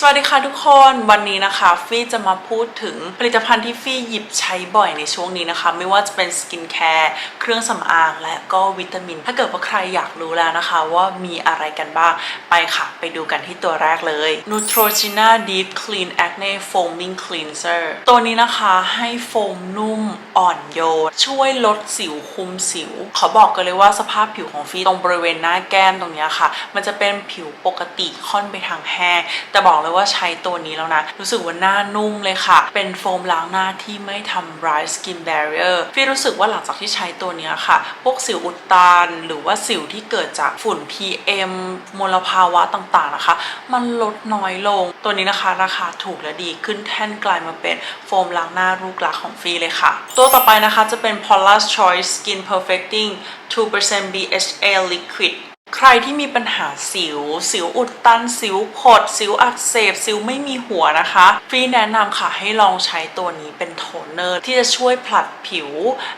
สวัสดีค่ะทุกคนวันนี้นะคะฟี่จะมาพูดถึงผลิตภัณฑ์ที่ฟี่หยิบใช้บ่อยในช่วงนี้นะคะ ไม่ว่าจะเป็นสกินแคร์เครื่องสำอางและก็วิตามิน ถ้าเกิดว่าใครอยากรู้แล้วนะคะ ว่ามีอะไรกันบ้างไปค่ะ ไปดูกันที่ตัวแรกเลย Neutrogena Deep Clean Acne Foaming Cleanser ตัวนี้นะคะให้โฟมนุ่มอ่อนโยน ช่วยลดสิวคุมสิว ขอบอกกันเลยว่าสภาพผิวของฟี่ตรงบริเวณหน้าแก้มตรงเนี้ยค่ะ มันจะเป็นผิวปกติค่อนไปทางแห้งแต่บอกเลยว่าใช้ตัวนี้แล้วนะ รู้สึกว่าหน้านุ่มเลยค่ะ เป็นโฟมล้างหน้าที่ไม่ทำร้ายสกินแบร r เออร์ฟี่รู้สึกว่าหลังจากที่ใช้ตัวนี้ค่ะ พวกสิวอุดตันหรือว่าสิวที่เกิดจากฝุ่น PM มลภาวะต่างๆนะคะ มันลดน้อยลง ตัวนี้นะคะราคาถูกและดีขึ้นแท่นกลายมาเป็นโฟมล้างหน้าลูกหลักของฟรีเลยค่ะ ตัวต่อไปนะคะจะเป็น Paula's Choice Skin Perfecting 2% BHA Liquid ใครที่มีปัญหาสิว สิวอุดตัน สิวผด สิวอักเสบ สิวไม่มีหัวนะคะ ฟรีแนะนำค่ะให้ลองใช้ตัวนี้เป็นโทนเนอร์ที่จะช่วยผลัดผิว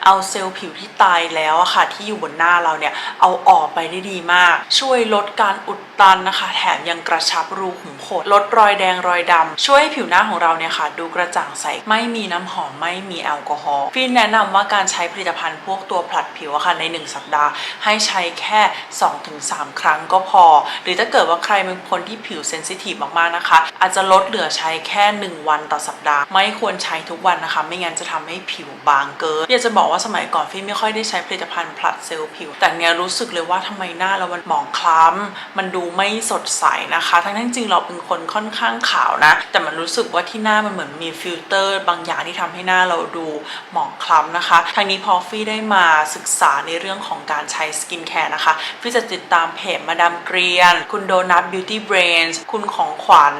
เอาเซลล์ผิวที่ตายแล้วอะค่ะ ที่อยู่บนหน้าเราเนี่ย เอาออกไปได้ดีมาก ช่วยลดการอุดตันนะคะ แถมยังกระชับรูขุมขน ลดรอยแดงรอยดำ ช่วยให้ผิวหน้าของเราเนี่ยค่ะ ดูกระจ่างใส ไม่มีน้ำหอม ไม่มีแอลกอฮอล์ ฟรีแนะนำว่าการใช้ผลิตภัณฑ์พวกตัวผลัดผิวอะค่ะใน 1 สัปดาห์ ให้ใช้แค่2-3ครั้งก็พอ หรือถ้าเกิดว่าใครเป็นคนที่ผิวเซนซิทีฟมากๆนะคะ อาจจะลดเหลือใช้แค่ 1 วันต่อสัปดาห์ ไม่ควรใช้ทุกวันนะคะ ไม่งั้นจะทำให้ผิวบางเกินอยากจะบอกว่าสมัยก่อนฟี่ไม่ค่อยได้ใช้ผลิตภัณฑ์ผลัดเซลล์ผิว แต่เนี้ยรู้สึกเลยว่าทำไมหน้าเรามันหมองคล้ำมันดูไม่สดใสนะคะ ทั้งที่จริงเราเป็นคนค่อนข้างขาวนะ แต่มันรู้สึกว่าที่หน้ามันเหมือนมีฟิลเตอร์บางอย่างที่ทำให้หน้าเราดูหมองคล้ำนะคะทางนี้พอฟี่ได้มาศึกษาในเรื่องของการใช้สกินแคร์นะคะฟี่จะติดตามเพจมาดามเกรียน คุณโดนัทบิวตี้เบรนส์คุณของขวัญ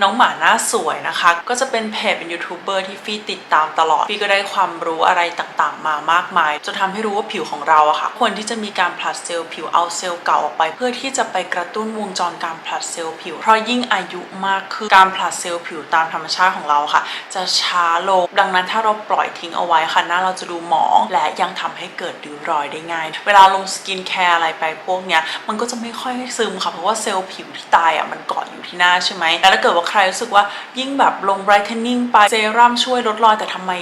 น้องหมาหน้าสวยนะคะ ก็จะเป็นเพจเป็นยูทูบเบอร์ที่ฟี่ติดตามตลอด ฟี่ก็ได้ความรู้อะไรต่างๆ มามากมายจนทำให้รู้ว่าผิวของเราอะค่ะควรที่จะมีการผลัดเซลล์ผิวเอาเซลล์เก่าออกไปเพื่อที่จะไปกระตุ้นวงจรการผลัดเซลล์ผิว เพราะยิ่งอายุมากขึ้นการผลัดเซลล์ผิวตามธรรมชาติของเราค่ะ จะช้าลงดังนั้นถ้าเราปล่อยทิ้งเอาไว้ค่ะหน้าเราจะดูหมอง และยังทำให้เกิดริ้วรอยได้ง่าย เวลาลงสกินแคร์อะไรไปพวกเนี้ยมันก็จะไม่ค่อยซึมค่ะเพราะว่าเซลล์ผิวที่ตายอะมันเกาะอยู่ที่หน้าใช่ไหมแต่ถ้าเกิดว่าใครรู้สึกว่ายิ่งแบบลง brightening ไปเซรั่มช่วยลดรอยแต่ทำไม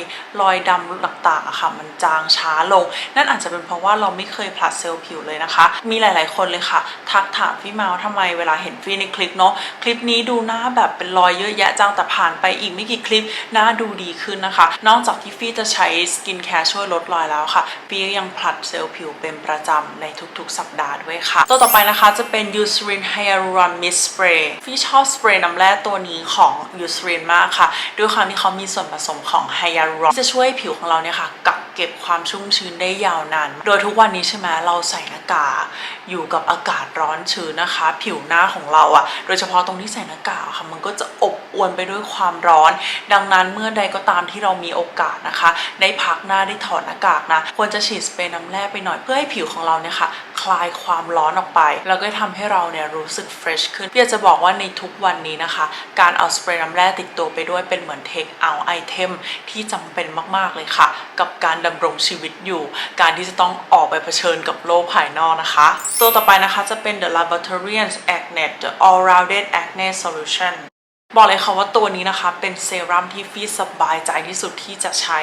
รอยดำต่างๆอะค่ะ มันจางช้าลง นั่นอาจจะเป็นเพราะว่าเราไม่เคยผลัดเซลล์ผิวเลยนะคะ มีหลาย ๆ คนเลยค่ะ ทักถามพี่เมาว่าทำไมเวลาเห็นฟี่ในคลิปเนาะคลิปนี้ดูหน้าแบบเป็นรอยเยอะแยะจังแต่ผ่านไปอีกไม่กี่คลิปหน้าดูดีขึ้นนะคะ นอกจากที่ฟี่จะใช้สกินแคร์ช่วยลดรอยแล้วค่ะฟี่ยังผลัดเซลล์ผิวเป็นประจำในทุก ๆ สัปดาห์ด้วยค่ะตัวต่อไปนะคะจะเป็น Eucerin Hyaluronic Spray ฟี่ชอบสเปรย์น้ำแร่ตัวนี้ของ Eucerin มากค่ะ ด้วยความที่เขามีส่วนผสมของไฮยาลูรอนจะช่วยให้ผิวของเราเนี่ยค่ะกักเก็บความชุ่มชื้นได้ยาวนาน โดยทุกวันนี้ใช่ไหมเราใส่หน้ากากอยู่กับอากาศร้อนชื้นนะคะ ผิวหน้าของเราอะโดยเฉพาะตรงที่ใส่หน้ากากค่ะมันก็จะอบ วนไปด้วยความร้อน ดังนั้นเมื่อใดก็ตามที่เรามีโอกาสนะคะ ได้พักหน้าได้ถอดหน้ากากนะควรจะฉีดสเปรย์น้ำแร่ไปหน่อยเพื่อให้ผิวของเราเนี่ยค่ะคลายความร้อนออกไป แล้วก็ทำให้เราเนี่ยรู้สึกเฟรชขึ้นพี่จะบอกว่าในทุกวันนี้นะคะ การเอาสเปรย์น้ำแร่ติดตัวไปด้วยเป็นเหมือนเทคเอาไอเทมที่จำเป็นมากๆเลยค่ะ กับการดำรงชีวิตอยู่ การที่จะต้องออกไปเผชิญกับโลกภายนอกนะคะ ตัวต่อไปนะคะจะเป็น The Laboratorians Acne The All Rounded Acne Solution บอกเลยค่ะว่าตัวนี้นะคะเป็นเซรั่มที่ฟี่สบายใจที่สุดที่จะใช้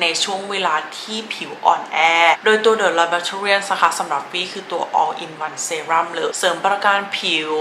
ในช่วงเวลาที่ผิวอ่อนแอ โดยตัว The Laboratorians นะคะสำหรับฟี่คือตัว all in one serum เลยเสริมประการผิว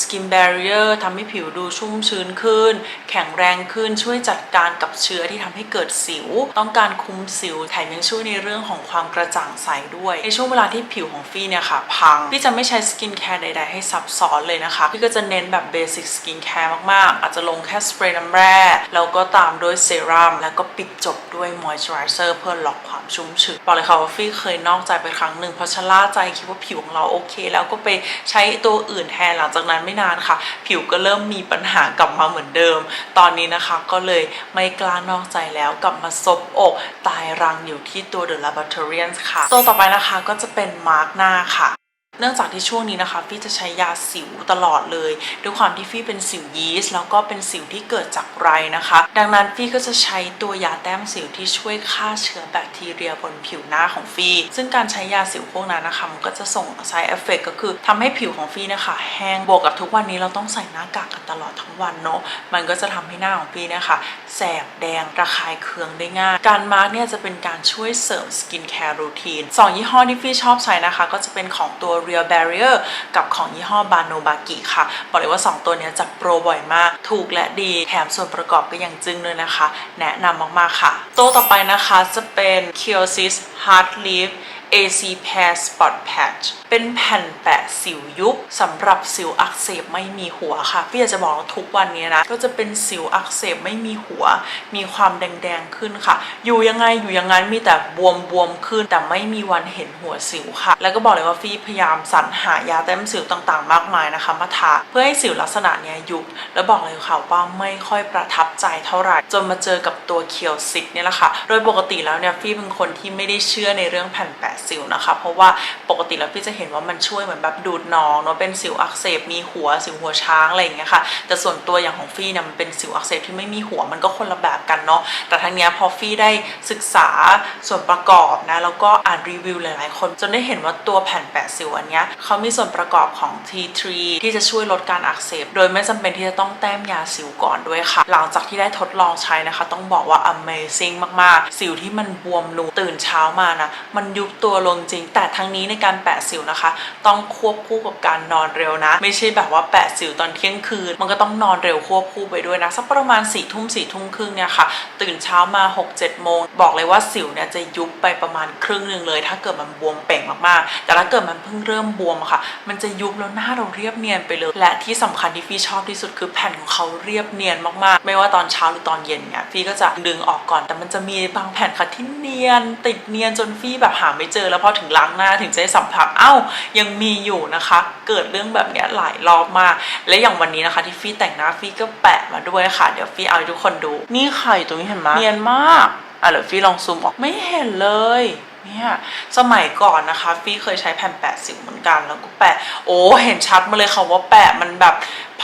skin barrier ทำให้ผิวดูชุ่มชื้นขึ้น แข็งแรงขึ้นช่วยจัดการกับเชื้อที่ทำให้เกิดสิว ต้องการคุมสิวแถมยังช่วยในเรื่องของความกระจ่างใสด้วย ในช่วงเวลาที่ผิวของฟี่เนี่ยค่ะพังพี่จะไม่ใช้สกินแคร์ใดๆให้ซับซ้อนเลยนะคะพี่ก็จะเน้นแบบเบสิกสกินแคร์มากๆอาจจะลงแค่สเปรย์น้ำแร่ แล้วก็ตามด้วยเซรั่มแล้วก็ปิดจบด้วยมอยส์เจอไรเซอร์เพื่อล็อกความชุ่มชื้นบอกเลยค่ะว่าฟี่เคยนอกใจไปครั้งหนึ่งเพราะชะล่าใจคิดว่าผิวของเราโอเค แล้วก็ไปใช้ตัวอื่นแทนหลังจากนั้นไม่นานค่ะ ผิวก็เริ่มมีปัญหากลับมาเหมือนเดิม ตอนนี้นะคะก็เลยไม่กล้านอกใจแล้วกลับมาซบอกตายรังอยู่ที่ตัว The Laboratorians ค่ะ ตัวต่อไปนะคะก็จะเป็นมาร์กหน้าค่ะ เนื่องจากที่ช่วงนี้นะคะฟี่จะใช้ยาสิวตลอดเลยด้วยความที่ฟี่เป็นสิวยีสต์แล้วก็เป็นสิวที่เกิดจากไรนะคะ ดังนั้นฟี่ก็จะใช้ตัวยาแต้มสิวที่ช่วยฆ่าเชื้อแบคทีเรียบนผิวหน้าของฟี่ซึ่งการใช้ยาสิวพวกนั้นนะคะมันก็จะส่ง side effect ก็คือทำให้ผิวของฟี่นะคะ แห้งบวกกับทุกวันนี้เราต้องใส่หน้ากากกันตลอดทั้งวันเนาะมันก็จะทำให้หน้าของฟี่นะคะ แสบแดงระคายเคืองได้ง่ายการมาร์กเนี่ยจะเป็นการช่วยเสริมสกินแคร์รูทีนสองยี่ห้อที่ฟี่ชอบใช้นะคะ ก็จะเป็นของตัว Real Barrier กับของยี่ห้อบาโนบากิค่ะ บอกเลยว่า 2 ตัวนี้ยจะโปรบ่อยมาก ถูกและดี แถมส่วนประกอบก็ยังจึ้งเลยนะคะ แนะนำมาก ๆ ค่ะ ตัวต่อไปนะคะจะเป็น Kiosis Hard Leaf AC Pair Spot Patch เป็นแผ่นแปะสิวยุบสำหรับสิวอักเสบไม่มีหัวค่ะพี่อยากจะบอกว่าทุกวันนี้นะก็จะเป็นสิวอักเสบไม่มีหัว มีความแดงๆขึ้นค่ะ อยู่ยังไงอยู่อย่างนั้นมีแต่บวมบวมๆขึ้นแต่ไม่มีวันเห็นหัวสิวค่ะ แล้วก็บอกเลยว่าฟี่พยายามสรรหายาแต้มสิวต่างๆ มากมายนะคะมาทาเพื่อให้สิวลักษณะเนี้ยยุบแล้วบอกเลยค่ะว่าไม่ค่อยประทับใจเท่าไหร่จนมาเจอกับตัวเคียวซิกเนี่ยแหละค่ะ โดยปกติแล้วเนี่ยฟี่เป็นคนที่ไม่ได้เชื่อในเรื่องแผ่นแปะสิวนะคะ เพราะว่าปกติแล้วพี่จะเห็นว่ามันช่วยเหมือนแบบดูดหนองเนาะเป็นสิวอักเสบมีหัวสิวหัวช้างอะไรอย่างเงี้ยค่ะ แต่ส่วนตัวอย่างของฟี่เนี่ยมันเป็นสิวอักเสบที่ไม่มีหัวมันก็คนละแบบกันเนาะแต่ทั้งเนี้ยพอฟี่ได้ศึกษาส่วนประกอบนะแล้วก็อ่านรีวิวหลายๆ คนจนได้เห็นว่าตัวแผ่นแปะสิวอันเนี้ยเขามีส่วนประกอบของ T3 ที่จะช่วยลดการอักเสบ โดยไม่จำเป็นที่จะต้องแต้มยาสิวก่อนด้วยค่ะ หลังจากที่ได้ทดลองใช้นะคะ ต้องบอกว่า amazing มากๆ สิวที่มันบวมนูตื่นเช้ามานะมันยุบตัวลงจริง แต่ทั้งนี้ในการแปะสิวนะคะ ต้องควบคู่กับการนอนเร็วนะ ไม่ใช่แบบว่าแปะสิวตอนเที่ยงคืน มันก็ต้องนอนเร็วควบคู่ไปด้วยนะสักประมาณ4ี่ทุ่มสี่ทุ่มครึ่งเนี่ยค่ะ ตื่นเช้ามา 6 7 โมง บอกเลยว่าสิวเนี่ยจะยุบไปประมาณครึ่งหนึ่งเลย ถ้าเกิดมันบวมเป่งมากๆ แต่ถ้าเกิดมันเพิ่งเริ่มบวมอะค่ะ มันจะยุบแล้วหน้าเราเรียบเนียนไปเลย และที่สำคัญที่ฟี่ชอบที่สุดคือแผ่นของเขาเรียบเนียนมากๆ ไม่ว่าตอนเช้าหรือตอนเย็นเนี่ยฟี่ก็จะดึงออกก่อน แต่มันจะมีบางแผ่นค่ะที่เนียนติดเนียนจนฟี่แบบหาไม่เจอแล้วพอถึงล้างหน้าถึงจะได้สัมผัสเอ้ายังมีอยู่นะคะ เกิดเรื่องแบบเนี้ยหลายรอบมาก และอย่างวันนี้นะคะที่ฟี่แต่งหน้าฟี่ก็แปะมาด้วยค่ะ เดี๋ยวฟี่เอาให้ทุกคนดู นี่ค่ะอยู่ตรงนี้เห็นไหมเนียนมากอะเดี๋ยวฟี่ลองซูมออกไม่เห็นเลยเนี่ยสมัยก่อนนะคะฟี่เคยใช้แผ่นแปะสิวเหมือนกันแล้วก็แปะโอ้เห็นชัดมาเลยค่ะว่าแปะมันแบบ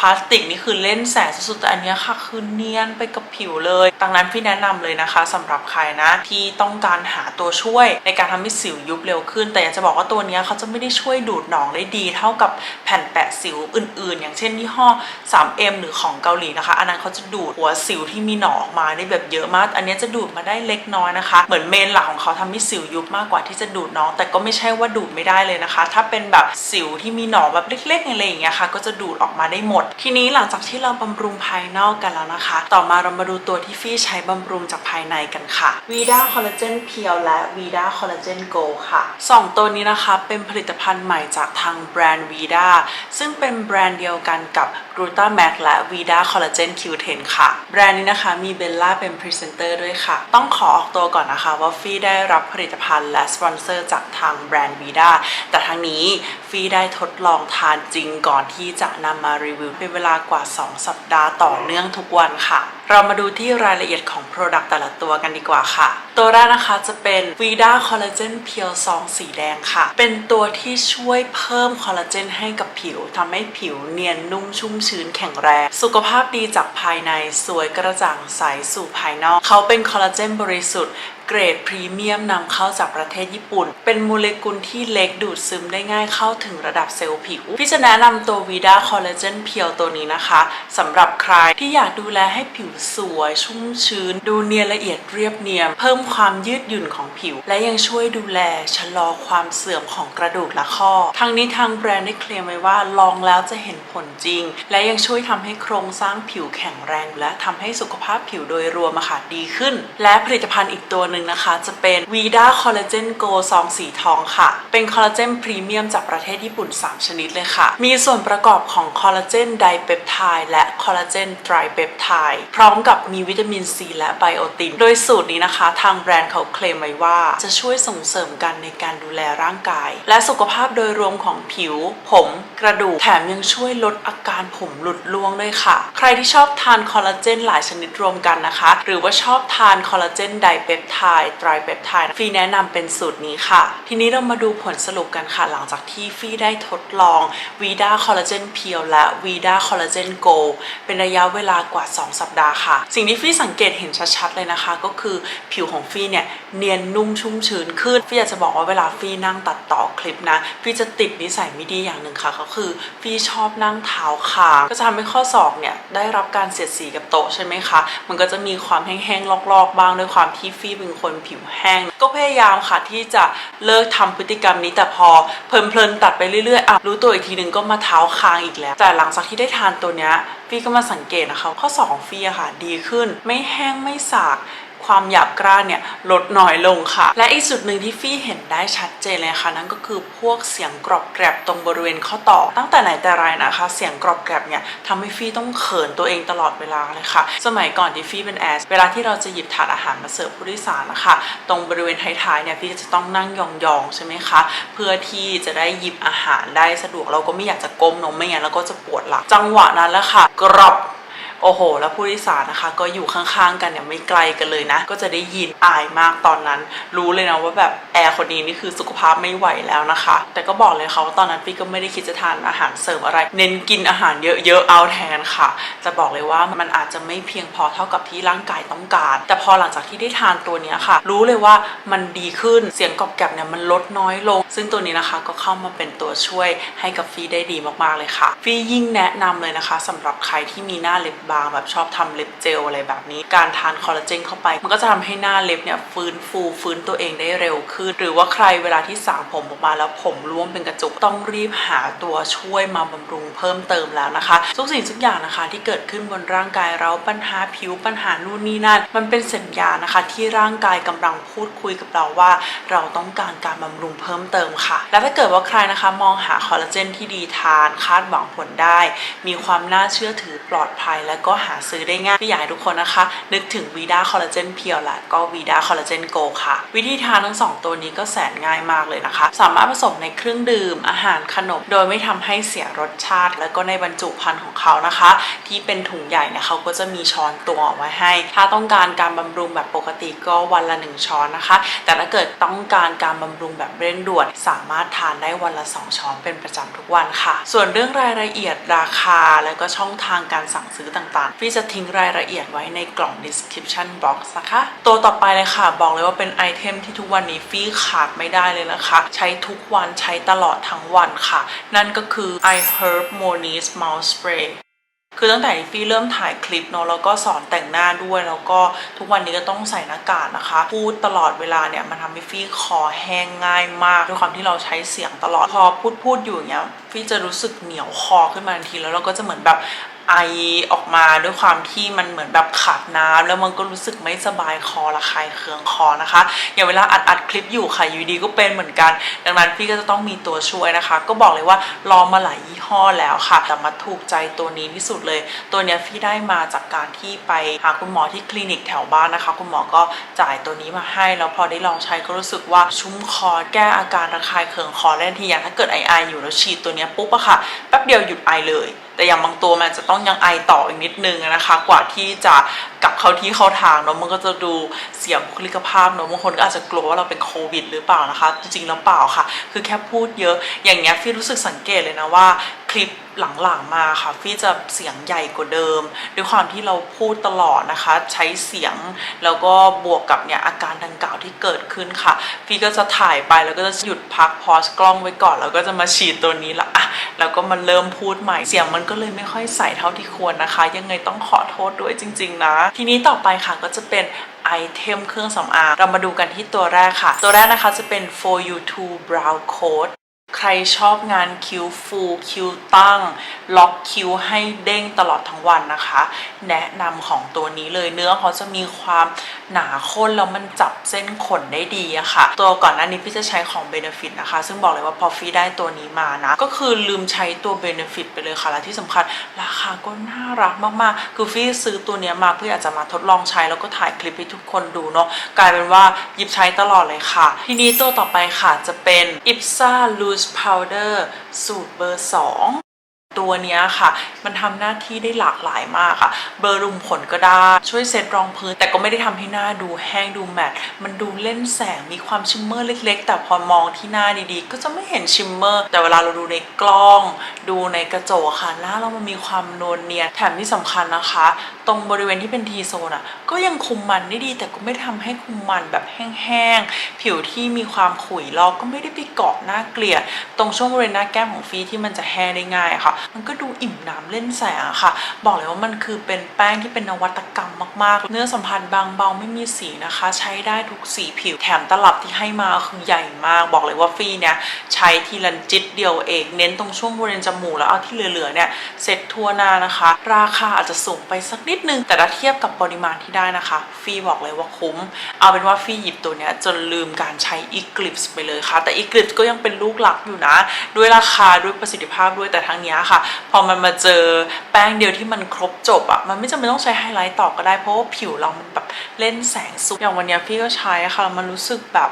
พลาสติกนี่คือเล่นแสงสุดๆแต่อันเนี้ยค่ะคือเนียนไปกับผิวเลย ดังนั้นพี่แนะนำเลยนะคะสำหรับใครนะที่ต้องการหาตัวช่วยในการทำให้สิวยุบเร็วขึ้น แต่อยากจะบอกว่าตัวเนี้ยเขาจะไม่ได้ช่วยดูดหนองได้ดี เท่ากับแผ่นแปะสิวอื่นๆ อย่างเช่นยี่ห้อ 3M หรือของเกาหลีนะคะ อันนั้นเขาจะดูดหัวสิวที่มีหนองออกมาได้แบบเยอะมาก อันเนี้ยจะดูดมาได้เล็กน้อยนะคะ เหมือนเมนหลักของเขาทำให้สิวยุบมากกว่าที่จะดูดหน้อง แต่ก็ไม่ใช่ว่าดูดไม่ได้เลยนะคะ ถ้าเป็นแบบสิวที่มีหนองแบบเล็กๆอะไรอย่างเงี้ยค่ะก็จะดูดออกมาได้หมดทีนี้หลังจากที่เราบำรุงภายนอกกันแล้วนะคะ ต่อมาเรามาดูตัวที่ฟี่ใช้บำรุงจากภายในกันค่ะ Vida Collagen Pure และ Vida Collagen Go ค่ะสองตัวนี้นะคะเป็นผลิตภัณฑ์ใหม่จากทางแบรนด์ Vida ซึ่งเป็นแบรนด์เดียวกันกับ Glutamax และ Vida Collagen Q10 ค่ะ แบรนด์นี้นะคะมีเบลล่าเป็นพรีเซนเตอร์ด้วยค่ะ ต้องขอออกตัวก่อนนะคะว่าฟี่ได้รับผลิตภัณฑ์และสปอนเซอร์จากทางแบรนด์ Vida แต่ทั้งนี้ฟี่ได้ทดลองทานจริงก่อนที่จะนำมารีวิวเป็นเวลากว่า 2 สัปดาห์ต่อเนื่องทุกวันค่ะ เรามาดูที่รายละเอียดของ Product แต่ละตัวกันดีกว่าค่ะ ตัวแรกนะคะจะเป็น Vida Collagen Pure ซองสีแดงค่ะ เป็นตัวที่ช่วยเพิ่มคอลลาเจนให้กับผิวทำให้ผิวเนียนนุ่มชุ่มชื้นแข็งแรง สุขภาพดีจากภายในสวยกระจ่างใสสู่ภายนอก เขาเป็นคอลลาเจนบริสุทธิ์ เกรดพรีเมียมนำเข้าจากประเทศญี่ปุ่น เป็นโมเลกุลที่เล็กดูดซึมได้ง่ายเข้าถึงระดับเซลล์ผิว พี่จะแนะนำตัว Vida Collagen Pure ตัวนี้นะคะสำหรับใครที่อยากดูแลให้ผิวสวย ชุ่มชื้น ดูเนียนละเอียดเรียบเนียน เพิ่มความยืดหยุ่นของผิว และยังช่วยดูแลชะลอความเสื่อมของกระดูกและข้อทั้งนี้ทางแบรนด์ได้เคลมไว้ว่าลองแล้วจะเห็นผลจริง และยังช่วยทำให้โครงสร้างผิวแข็งแรง และทำให้สุขภาพผิวโดยรวมอะค่ะดีขึ้น และผลิตภัณฑ์อีกตัวหนึ่งนะคะ จะเป็น Vida Collagen Go ซองสีทองค่ะ เป็นคอลลาเจนพรีเมียมจากประเทศญี่ปุ่น 3 ชนิดเลยค่ะ มีส่วนประกอบของคอลลาเจนไดเปปไทด์และคอลลาเจนไตรเปปไทด์พร้อมกับมีวิตามินซีและไบโอติน โดยสูตรนี้นะคะ ทางแบรนด์เขาเคลมไว้ว่า จะช่วยส่งเสริมกันในการดูแลร่างกาย และสุขภาพโดยรวมของผิว ผม กระดูก แถมยังช่วยลดอาการผมหลุดร่วงด้วยค่ะ ใครที่ชอบทานคอลลาเจนหลายชนิดรวมกันนะคะ หรือว่าชอบทานคอลลาเจนไดเปปไทายไตรเปปไทด์ฟีแนะนำเป็นสูตรนี้ค่ะ ทีนี้เรามาดูผลสรุปกันค่ะ หลังจากที่ฟีได้ทดลองวีด้าคอลลาเจนเพียวและวีด้าคอลลาเจนโกเป็นระยะเวลากว่า 2 สัปดาห์ค่ะ สิ่งที่ฟรีสังเกตเห็นชัดๆเลยนะคะ ก็คือผิวของฟรีเนี่ยเนียนนุ่มชุ่มชื้นขึ้นฟรีอยากจะบอกว่าเวลาฟรีนั่งตัดต่อคลิปนะฟรีจะติดนิสัยไม่ดีอย่างหนึ่งค่ะ ก็คือฟรีชอบนั่งเท้าค้างก็จะทำให้ข้อศอกเนี่ยได้รับการเสียดสีกับโต๊ะใช่ไหมคะมันก็จะมีความแห้งๆลอกๆบ้างด้วยความที่ฟี่เป็นคนผิวแห้ง ก็พยายามค่ะที่จะเลิกทำพฤติกรรมนี้แต่พอเพลินๆตัดไปเรื่อยๆอะรู้ตัวอีกทีนึงก็มาเท้าคางอีกแล้ว แต่หลังจากที่ได้ทานตัวเนี้ยฟี่ก็มาสังเกตนะคะข้อสอกของฟี่อะค่ะ ดีขึ้นไม่แห้งไม่สาก ความหยาบกร้านเนี่ยลดน้อยลงค่ะ และอีกจุดหนึ่งที่ฟี่เห็นได้ชัดเจนเลยค่ะ นั่นก็คือพวกเสียงกรอบแกรบตรงบริเวณข้อต่อ ตั้งแต่ไหนแต่ไรนะคะ เสียงกรอบแกรบเนี่ยทำให้ฟี่ต้องเขินตัวเองตลอดเวลาเลยค่ะ สมัยก่อนที่ฟี่เป็นแอสเวลาที่เราจะหยิบถาดอาหารมาเสิร์ฟผู้โดยสารนะคะ ตรงบริเวณท้ายๆเนี่ยฟี่จะต้องนั่งยองๆใช่ไหมคะเพื่อที่จะได้หยิบอาหารได้สะดวกเราก็ไม่อยากจะก้มเนอะไม่งั้นเราก็จะปวดหลังจังหวะนั้นแหละค่ะ กรอบ โอ้โห แล้วผู้โดยสารนะคะ ก็อยู่ข้างๆกันเนี่ยไม่ไกลกันเลยนะ ก็จะได้ยินอายมากตอนนั้น รู้เลยนะว่าแบบแอร์คนนี้นี่คือสุขภาพไม่ไหวแล้วนะคะ แต่ก็บอกเลยค่ะว่าตอนนั้นพี่ก็ไม่ได้คิดจะทานอาหารเสริมอะไร เน้นกินอาหารเยอะๆเอาแทนค่ะ จะบอกเลยว่ามันอาจจะไม่เพียงพอเท่ากับที่ร่างกายต้องการ แต่พอหลังจากที่ได้ทานตัวนี้ค่ะ รู้เลยว่ามันดีขึ้นเสียงกรอบแกรบเนี่ยมันลดน้อยลง ซึ่งตัวนี้นะคะก็เข้ามาเป็นตัวช่วยให้กับฟีได้ดีมากๆเลยค่ะฟียิ่งแนะนำเลยนะคะสำหรับใครที่มีหน้าเล็บบางแบบชอบทำเล็บเจลอะไรแบบนี้ การทานคอลลาเจนเข้าไป มันก็จะทำให้หน้าเล็บเนี่ยฟื้นฟูฟื้นตัวเองได้เร็วขึ้น หรือว่าใครเวลาที่สระผมออกมาแล้วผมร่วงเป็นกระจุกต้องรีบหาตัวช่วยมาบำรุงเพิ่มเติมแล้วนะคะ ทุกสิ่งทุกอย่างนะคะที่เกิดขึ้นบนร่างกายเราปัญหาผิวปัญหานู่นนี่นั่นมันเป็นสัญญาณนะคะ ที่ร่างกายกำลังพูดคุยกับเราว่า เราต้องการการบำรุงเพิ่มเติมค่ะ และถ้าเกิดว่าใครนะคะมองหาคอลลาเจนที่ดีทานคาดหวังผลได้ มีความน่าเชื่อถือปลอดภัยและก็หาซื้อได้ง่ายพี่อยากให้ทุกคนนะคะ นึกถึงวีด้าคอลลาเจนเพียวและก็วีด้าคอลลาเจนโกค่ะ วิธีทานทั้งสองตัวนี้ก็แสนง่ายมากเลยนะคะ สามารถผสมในเครื่องดื่มอาหารขนม โดยไม่ทำให้เสียรสชาติ และก็ในบรรจุภัณฑ์ของเขานะคะ ที่เป็นถุงใหญ่เนี่ยเขาก็จะมีช้อนตวงเอาไว้ให้ ถ้าต้องการการบำรุงแบบปกติก็วันละหนึ่งช้อนนะคะ แต่ถ้าเกิดต้องการการบำรุงแบบเร่งด่วน สามารถทานได้วันละ 2 ช้อนเป็นประจำทุกวันค่ะ ส่วนเรื่องรายละเอียดราคาและก็ช่องทางการสั่งซื้อต่างๆ พี่จะทิ้งรายละเอียดไว้ในกล่อง description box นะคะ ตัวต่อไปเลยค่ะ บอกเลยว่าเป็นไอเทมที่ทุกวันนี้ฟี่ขาดไม่ได้เลยนะคะ ใช้ทุกวันใช้ตลอดทั้งวันค่ะ นั่นก็คือ i herb moniz mouth spray คือตั้งแต่ฟี่เริ่มถ่ายคลิปเนาะแล้วก็สอนแต่งหน้าด้วยแล้วก็ทุกวันนี้ก็ต้องใส่หน้ากากนะคะ พูดตลอดเวลาเนี่ยมันทำให้ฟี่คอแห้งง่ายมากด้วยความที่เราใช้เสียงตลอดพอพูดพูดอยู่อย่างเงี้ยฟี่จะรู้สึกเหนียวคอขึ้นมาทันทีแล้วเราก็จะเหมือนแบบ ไอออกมาด้วยความที่มันเหมือนแบบขาดน้ำแล้วมันก็รู้สึกไม่สบายคอระคายเคืองคอนะคะ อย่างเวลาอัดอัดคลิปอยู่ค่ะอยู่ดีก็เป็นเหมือนกัน ดังนั้นพี่ก็จะต้องมีตัวช่วยนะคะ ก็บอกเลยว่าลองมาหลายยี่ห้อแล้วค่ะ แต่มาถูกใจตัวนี้ที่สุดเลย ตัวเนี้ยพี่ได้มาจากการที่ไปหาคุณหมอที่คลินิกแถวบ้านนะคะ คุณหมอก็จ่ายตัวนี้มาให้ แล้วพอได้ลองใช้ก็รู้สึกว่าชุ่มคอแก้อาการระคายเคืองคอได้ทันทีอย่างถ้าเกิดไอไออยู่แล้วฉีดตัวเนี้ยปุ๊บอะค่ะแป๊บเดียวหยุดไอเลย แต่อย่างบางตัวมันจะต้องยังไอต่ออีกนิดนึงนะคะ กว่าที่จะกลับเข้าที่เข้าทางเนาะมันก็จะดูเสียบุคลิกภาพเนาะบางคนก็อาจจะกลัวว่าเราเป็นโควิด หรือเปล่านะคะ จริงๆแล้วเปล่าค่ะ คือแค่พูดเยอะอย่างเงี้ยฟี่รู้สึกสังเกตเลยนะว่า คลิปหลังๆมาค่ะฟี่จะเสียงใหญ่กว่าเดิม ด้วยความที่เราพูดตลอดนะคะ ใช้เสียงแล้วก็บวกกับเนี่ยอาการดังกล่าวที่เกิดขึ้นค่ะ ฟี่ก็จะถ่ายไปแล้วก็จะหยุดพักพอสกล้องไว้ก่อน แล้วก็จะมาฉีดตัวนี้ละอะแล้วก็มาเริ่มพูดใหม่เสียงมันก็เลยไม่ค่อยใส่เท่าที่ควรนะคะ ยังไงต้องขอโทษด้วยจริง ๆ นะ ทีนี้ต่อไปค่ะก็จะเป็นไอเทมเครื่องสำอางเรามาดูกันที่ตัวแรกค่ะ ตัวแรกนะคะจะเป็น for you to brow coat ใครชอบงานคิวฟูคิวตั้ง ล็อกคิวให้เด้งตลอดทั้งวันนะคะ แนะนำของตัวนี้เลยเนื้อเขาจะมีความหนาข้นแล้วมันจับเส้นขนได้ดีอะค่ะ ตัวก่อนหน้านี้พี่จะใช้ของ Benefit นะคะ ซึ่งบอกเลยว่าพอฟี่ได้ตัวนี้มานะ ก็คือลืมใช้ตัว Benefit ไปเลยค่ะและที่สำคัญราคาก็น่ารักมากๆ คือฟี่ซื้อตัวนี้มาเพื่ออยากจะมาทดลองใช้แล้วก็ถ่ายคลิปให้ทุกคนดูเนาะกลายเป็นว่าหยิบใช้ตลอดเลยค่ะ ทีนี้ตัวต่อไปค่ะจะเป็น Ipsa Loose Powder สูตรเบอร์ 2 ตัวเนี้ยค่ะ มันทำหน้าที่ได้หลากหลายมากค่ะ เบอร์รุมขนก็ได้ ช่วยเซตรองพื้น แต่ก็ไม่ได้ทำให้หน้าดูแห้งดูแมตต์มันดูเล่นแสงมีความชิมเมอร์เล็ก ๆ แต่พอมองที่หน้าดีๆ ก็จะไม่เห็นชิมเมอร์ แต่เวลาเราดูในกล้อง ดูในกระจกค่ะ หน้าเรามันมีความนวลเนียนแถมที่สำคัญนะคะ ตรงบริเวณที่เป็นทีโซนอะก็ยังคุมมันได้ดี แต่ก็ไม่ทำให้คุมมันแบบแห้งๆผิวที่มีความขุยลอกก็ไม่ได้ไปเกาะหน้าเกลียด ตรงช่วงบริเวณหน้าแก้มของฟีที่มันจะแห้งได้ง่ายค่ะมันก็ดูอิ่มน้ำเล่นแสงอะค่ะ บอกเลยว่ามันคือเป็นแป้งที่เป็นนวัตกรรมมากๆ เนื้อสัมผัสบางเบาไม่มีสีนะคะ ใช้ได้ทุกสีผิวแถมตลับที่ให้มาคือใหญ่มาก บอกเลยว่าฟีเนี่ยใช้ทีละจิตเดียวเองเน้นตรงช่วงบริเวณจมูกแล้วเอาที่เหลือๆเนี่ยเซ็ตทั่วหน้านะคะ ราคาอาจจะสูงไปสักนิดนึง แต่ถ้าเทียบกับปริมาณที่ได้นะคะฟีบอกเลยว่าคุ้ม เอาเป็นว่าฟีหยิบตัวเนี้ยจนลืมการใช้ Eclipse ไปเลยค่ะ แต่ Eclipse ก็ยังเป็นลูกหลักอยู่นะ ด้วยราคาด้วยประสิทธิภาพด้วยแต่ทั้งนี้ค่ะ พอมันมาเจอแป้งเดียวที่มันครบจบอะ่ะมันไม่จำเป็นต้องใช้ไฮไลท์ต่อก็ได้เพราะว่าผิวเรามันแบบเล่นแสงสุดอย่างวันนี้พี่ก็ใช้ค่ะ มันรู้สึกแบบ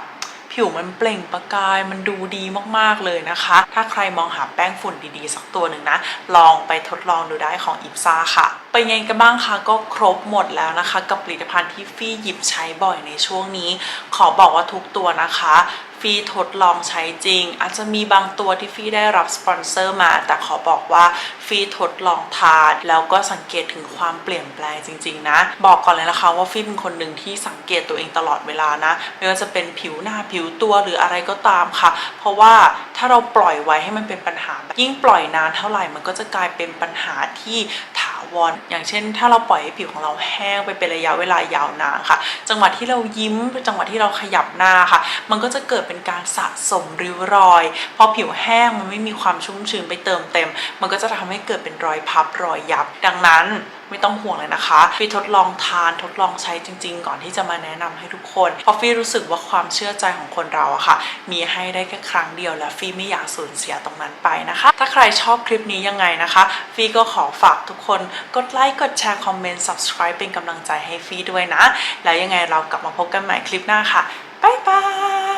ผิวมันเปล่งประกายมันดูดีมากๆเลยนะคะ ถ้าใครมองหาแป้งฝุ่นดีๆ สักตัวหนึ่งนะ ลองไปทดลองดูได้ของอิฟซ่าค่ะเป็นไงกันบ้างคะก็ครบหมดแล้วนะคะ กับผลิตภัณฑ์ที่ฟี่หยิบใช้บ่อยในช่วงนี้ ขอบอกว่าทุกตัวนะคะ ฟีทดลองใช้จริง อาจจะมีบางตัวที่ฟีได้รับสปอนเซอร์มา แต่ขอบอกว่าฟีทดลองทานแล้วก็สังเกตถึงความเปลี่ยนแปลงจริง ๆ นะ บอกก่อนเลยนะคะว่าฟีเป็นคนหนึ่งที่สังเกตตัวเองตลอดเวลานะไม่ว่าจะเป็นผิวหน้าผิวตัวหรืออะไรก็ตามค่ะ เพราะว่าถ้าเราปล่อยไว้ให้มันเป็นปัญหา ยิ่งปล่อยนานเท่าไหร่มันก็จะกลายเป็นปัญหาที่ถาวร อย่างเช่น ถ้าเราปล่อยให้ผิวของเราแห้งไปเป็นระยะเวลายาวนานค่ะ จังหวะที่เรายิ้มจังหวะที่เราขยับหน้าค่ะ มันก็จะเกิดเป็นการสะสมริ้วรอยพอผิวแห้งมันไม่มีความชุ่มชื้นไปเติมเต็ม มันก็จะทำให้เกิดเป็นรอยพับรอยยับ ดังนั้น ไม่ต้องห่วงเลยนะคะฟี่ทดลองทานทดลองใช้จริง ๆ ก่อนที่จะมาแนะนำให้ทุกคนเพราะฟี่รู้สึกว่าความเชื่อใจของคนเราอะค่ะ มีให้ได้แค่ครั้งเดียวและฟี่ไม่อยากสูญเสียตรงนั้นไปนะคะ ถ้าใครชอบคลิปนี้ยังไงนะคะฟี่ก็ขอฝากทุกคนกดไลค์กดแชร์คอมเมนต์ subscribe เป็นกำลังใจให้ฟี่ด้วยนะ แล้วยังไงเรากลับมาพบกันใหม่คลิปหน้าค่ะบ๊ายบาย